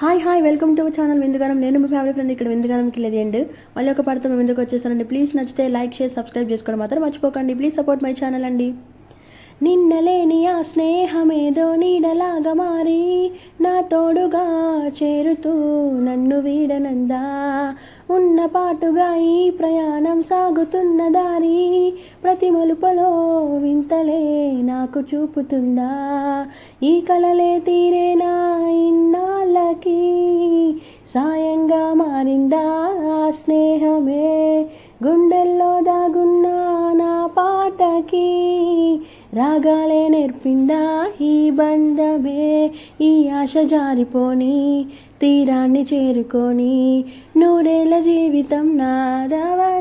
Hi hi welcome to channel విందుగారం నేను మీ family friend ఇక్కడ విందుగారంకి లేదు అండ్ మళ్ళీ ఒక పడతాం మేము ఎందుకు వచ్చేసానండి. ప్లీజ్ నచ్చితే లైక్ చేసి సబ్స్క్రైబ్ చేసుకోవడం మాత్రం మర్చిపోకండి. ప్లీజ్ సపోర్ట్ మై ఛానల్ అండి. నిన్నలేని ఆ స్నేహమేదో నీడలాగా మారి నా తోడుగా చేరుతూ నన్ను వీడనందా? ఉన్న పాటుగా ఈ ప్రయాణం సాగుతున్న దారి ప్రతి మలుపలో వింతలే నాకు చూపుతుందా? ఈ కలలే తీరే సాయంగా మారిందా ఆ స్నేహమే? గుండెల్లో దాగున్న నా పాటకి రాగాలే నేర్పిందా ఈ బంధమే? ఈ ఆశ జారిపోని తీరాన్ని చేరుకొని నూరేళ్ళ జీవితం నారవని